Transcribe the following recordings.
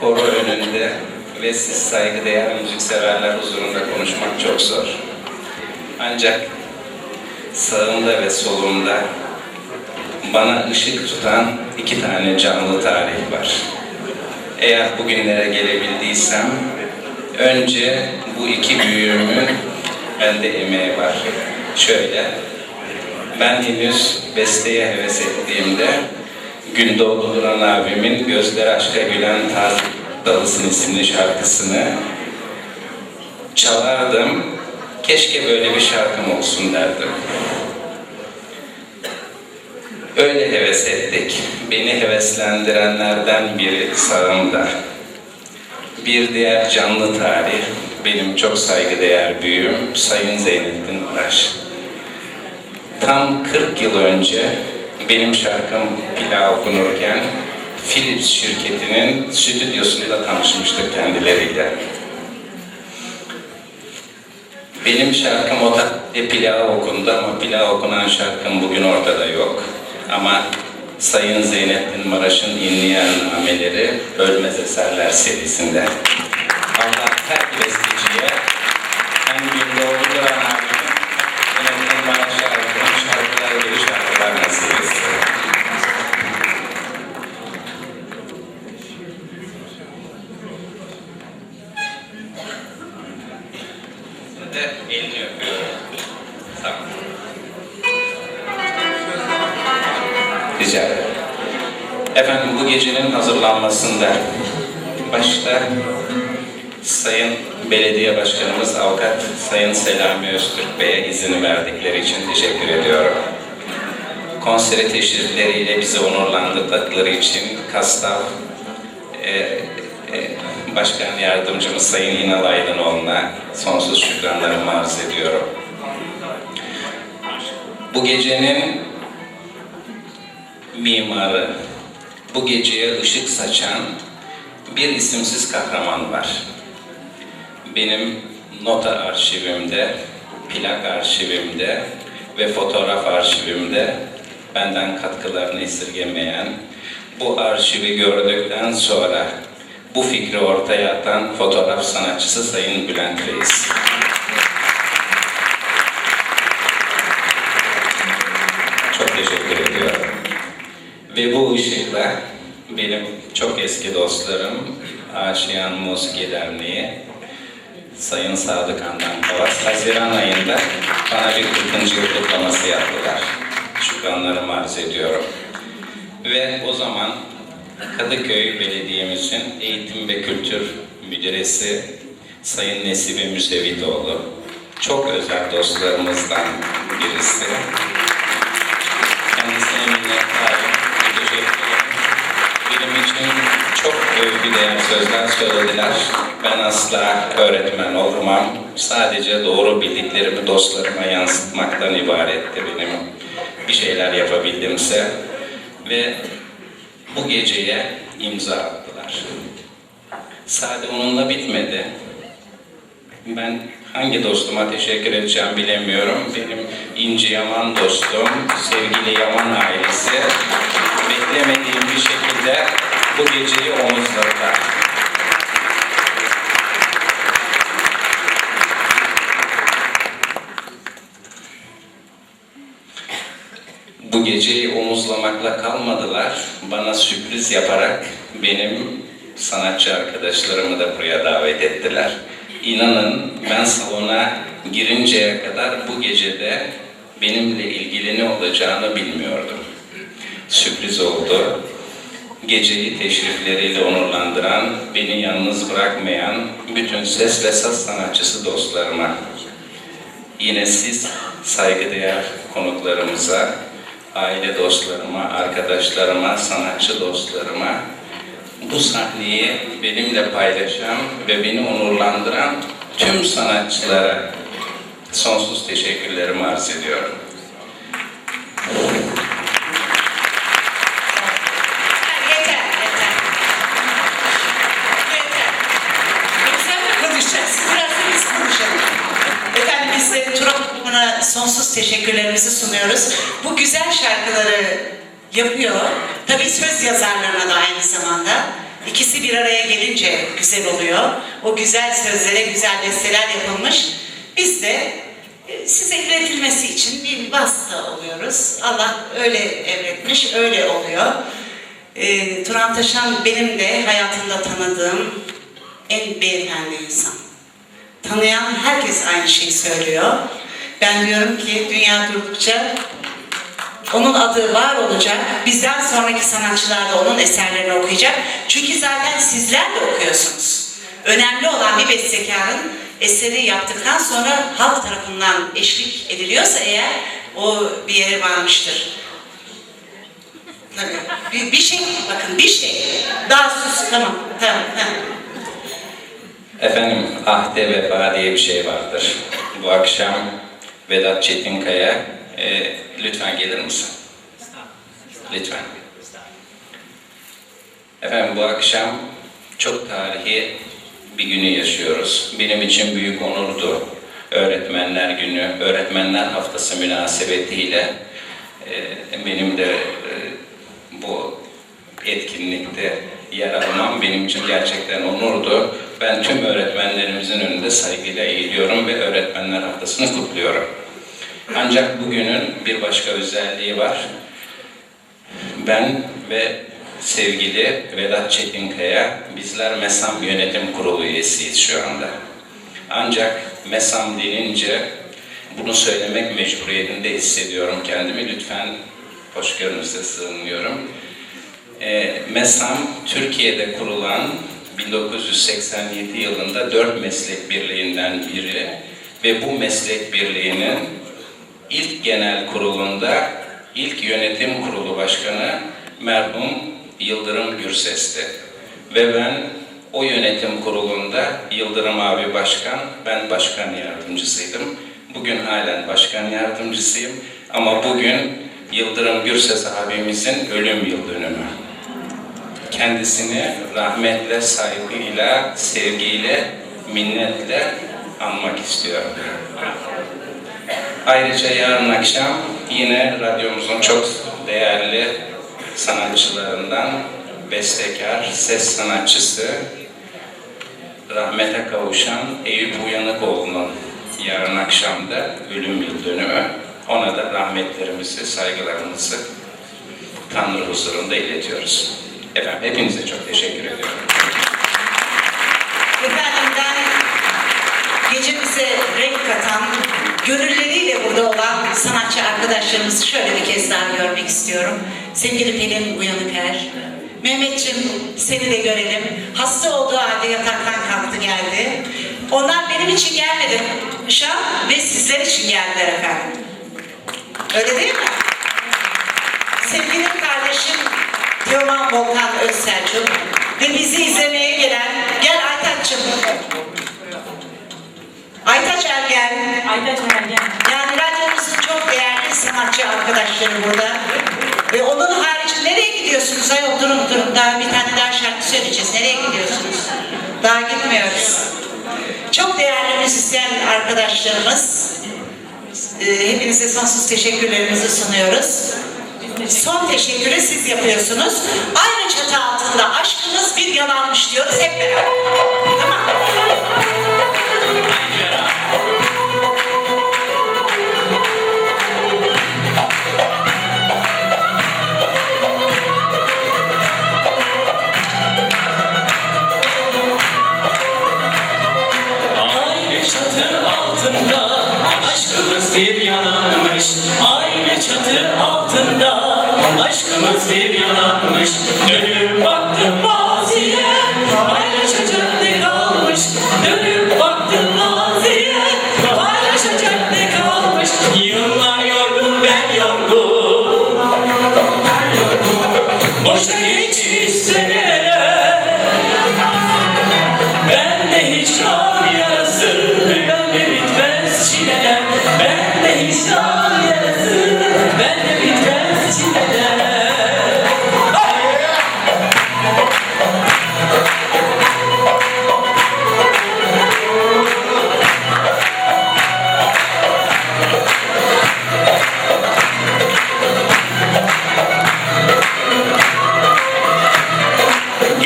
koro önünde ve siz saygıdeğer müzikseverler huzurunda konuşmak çok zor. Ancak sağımda ve solumda bana ışık tutan iki tane canlı tarih var. Eğer bugünlere gelebildiysem önce bu iki büyüğümün bende emeği var. Şöyle, ben henüz besteye heves ettiğimde Gündoğdu Duran abimin Gözler Aşka Gülen Taz Dalısın isimli şarkısını çalardım. Keşke böyle bir şarkım olsun derdim. Öyle heves ettik. Beni heveslendirenlerden biri sağımda. Bir diğer canlı tarih, benim çok saygıdeğer büyüğüm Sayın Zeynettin Maraş. Tam 40 yıl önce benim şarkım Pila okunurken Philips şirketinin stüdyosunda tanışmıştık kendileriyle. Benim şarkım o da Pila okundu ama Pila okunan şarkım bugün ortada yok. Ama Sayın Zeynettin Maraş'ın inleyen nameleri Ölmez Eserler serisinde. Allah her Avukat Sayın Selami Öztürk Bey'e izin verdikleri için teşekkür ediyorum. Konsere teşrifleriyle bizi onurlandırdıkları için Kastav e, e, Başkan Yardımcımız Sayın İnal Aydınoğlu'na sonsuz şükranlarımı arz ediyorum. Bu gecenin mimarı, bu geceye ışık saçan bir isimsiz kahraman var. Benim nota arşivimde, plak arşivimde ve fotoğraf arşivimde benden katkılarını esirgemeyen, bu arşivi gördükten sonra bu fikri ortaya atan fotoğraf sanatçısı Sayın Bülent Reis. Çok teşekkür ediyorum. Ve bu ışıkla benim çok eski dostlarım Aşiyan Musiki Derneği Sayın Sadık Andan Kavas Haziran ayında bana bir 40. yıl kutlaması yaptılar. Şükranlarımı arz ediyorum. Ve o zaman Kadıköy Belediye'mizin Eğitim ve Kültür Müdüresi Sayın Nesibe Müsevitoğlu çok özel dostlarımızdan birisi. Değer sözler söylediler. Ben asla öğretmen olmam. Sadece doğru bildiklerimi dostlarıma yansıtmaktan ibaretti benim bir şeyler yapabildimse. Ve bu geceye imza attılar. Sade onunla bitmedi. Ben hangi dostuma teşekkür edeceğim bilemiyorum. Benim İnci Yaman dostum, sevgili Yaman ailesi beklemediğim bir şekilde bu geceyi omuzladılar. Bu geceyi omuzlamakla kalmadılar. Bana sürpriz yaparak benim sanatçı arkadaşlarımı da buraya davet ettiler. İnanın ben salona girinceye kadar bu gecede benimle ilgili ne olacağını bilmiyordum. Sürpriz oldu. Geceyi teşrifleriyle onurlandıran, beni yalnız bırakmayan bütün ses ve saz sanatçısı dostlarıma, yine siz saygıdeğer konuklarımıza, aile dostlarıma, arkadaşlarıma, sanatçı dostlarıma, bu sahneyi benimle paylaşan ve beni onurlandıran tüm sanatçılara sonsuz teşekkürlerimi arz ediyorum. Teşekkürlerimizi sunuyoruz. Bu güzel şarkıları yapıyor. Tabii söz yazarlarına da aynı zamanda. İkisi bir araya gelince güzel oluyor. O güzel sözlere güzel besteler yapılmış. Biz de e, size iletilmesi için bir vasıta oluyoruz. Allah öyle emretmiş, öyle oluyor. E, Turan Taşan benim de hayatımda tanıdığım en beyefendi insan. Tanıyan herkes aynı şeyi söylüyor. Ben diyorum ki dünya durdukça onun adı var olacak. Bizden sonraki sanatçılar da onun eserlerini okuyacak. Çünkü zaten sizler de okuyorsunuz. Önemli olan bir bestekarın eseri yaptıktan sonra halk tarafından eşlik ediliyorsa eğer o bir yere varmıştır. Tabii. Bir, bir şey, bakın bir şey. Daha sus, tamam, tamam, tamam. Efendim ahde vefa diye bir şey vardır. Bu akşam Vedat Çetinkaya e, lütfen gelir misin? Lütfen. Efendim bu akşam çok tarihi bir günü yaşıyoruz. Benim için büyük onurdu. Öğretmenler Günü, Öğretmenler Haftası münasebetiyle e, benim de e, bu etkinlikte yer almam benim için gerçekten onurdu. Ben tüm öğretmenlerimizin önünde saygıyla eğiliyorum ve Öğretmenler Haftası'nı kutluyorum. Ancak bugünün bir başka özelliği var. Ben ve sevgili Vedat Çetinkaya, bizler MESAM Yönetim Kurulu üyesiyiz şu anda. Ancak MESAM denince bunu söylemek mecburiyetinde hissediyorum kendimi. Lütfen hoşgörünüze sığınıyorum. E, MESAM, Türkiye'de kurulan 1987 yılında dört meslek birliğinden biri ve bu meslek birliğinin ilk genel kurulunda ilk yönetim kurulu başkanı merhum Yıldırım Gürses'ti. Ve ben o yönetim kurulunda Yıldırım abi başkan, ben başkan yardımcısıydım. Bugün halen başkan yardımcısıyım ama bugün Yıldırım Gürses abimizin ölüm yıl dönümü. Kendisini rahmetle, saygıyla, sevgiyle, minnetle anmak istiyorum. Ayrıca yarın akşam yine radyomuzun çok değerli sanatçılarından bestekar, ses sanatçısı, rahmete kavuşan Eyüp Uyanıkoğlu'nun yarın akşam da ölüm yıl dönümü. Ona da rahmetlerimizi, saygılarımızı Tanrı huzurunda iletiyoruz. Efendim hepinize çok teşekkür ediyorum. Efendim ben gecemize renk katan, gönülleriyle burada olan sanatçı arkadaşlarımızı şöyle bir kez daha görmek istiyorum. Sevgili Pelin Uyanıker, Mehmetciğim seni de görelim. Hasta olduğu halde yataktan kalktı geldi. Onlar benim için gelmedi Şam ve sizler için geldiler efendim. Öyle değil mi? Sevgili kardeşim Teoman Volkan Özselçuk ve bizi izlemeye gelen, gel Aytaç'cığım. Aytaç Ergen, Aytaç Ergen. yani radyomuzun çok değerli sanatçı arkadaşları burada. Ve onun harici nereye gidiyorsunuz? Ayol durun durun daha bir tane daha şarkı söyleyeceğiz. Nereye gidiyorsunuz? Daha gitmiyoruz. Çok değerli müzisyen arkadaşlarımız. Ee, Hepinize sonsuz teşekkürlerimizi sunuyoruz. Son teşekkürü siz yapıyorsunuz. Aynı çatı altında aşkımız bir yalanmış diyoruz hep beraber. Tamam. Aşkımız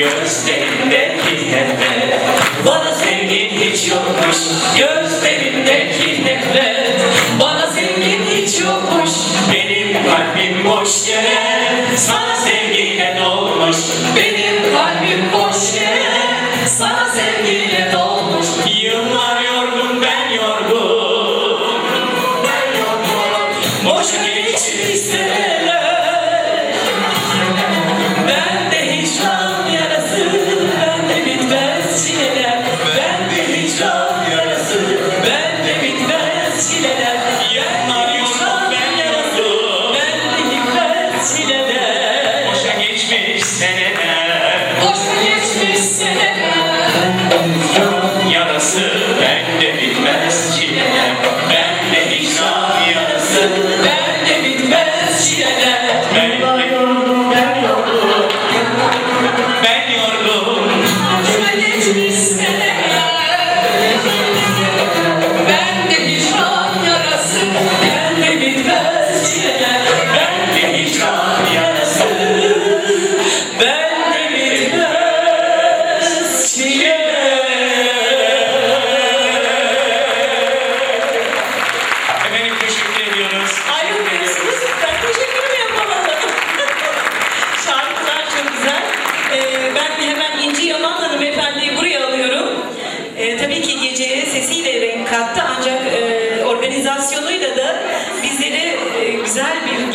Gözlerindeki nefret Bana sevgin hiç yokmuş. Gözlerindeki nefret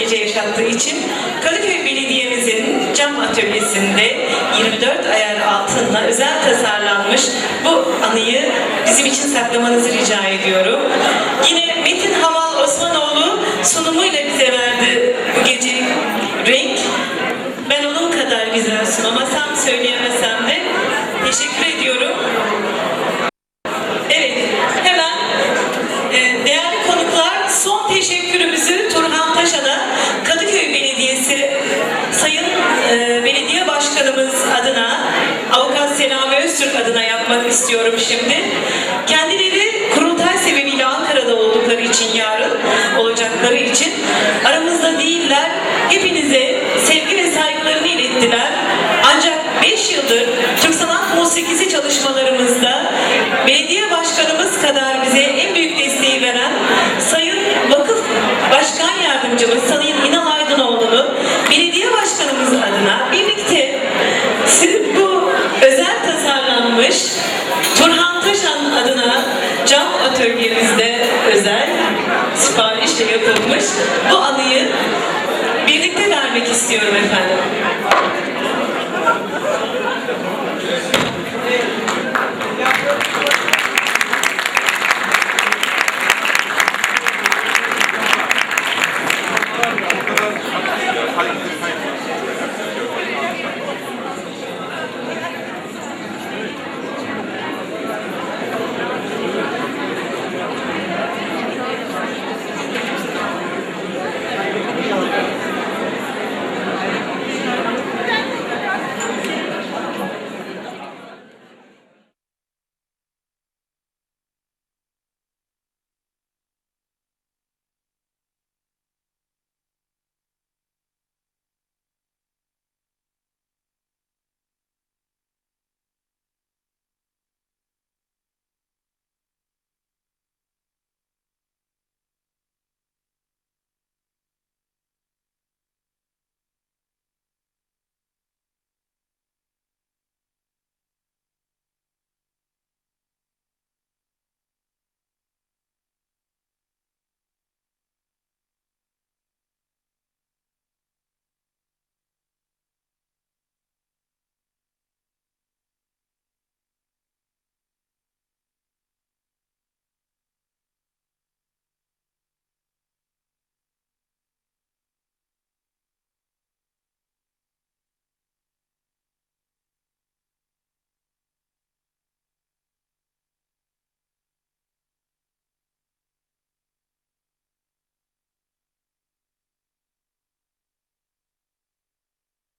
gece yaşattığı için Kadıköy Belediye'mizin cam atölyesinde 24 ayar altınla özel tasarlanmış bu anıyı bizim için saklamanızı rica ediyorum. Yine Metin Ham 2015'te yapılmış bu anıyı birlikte vermek istiyorum efendim.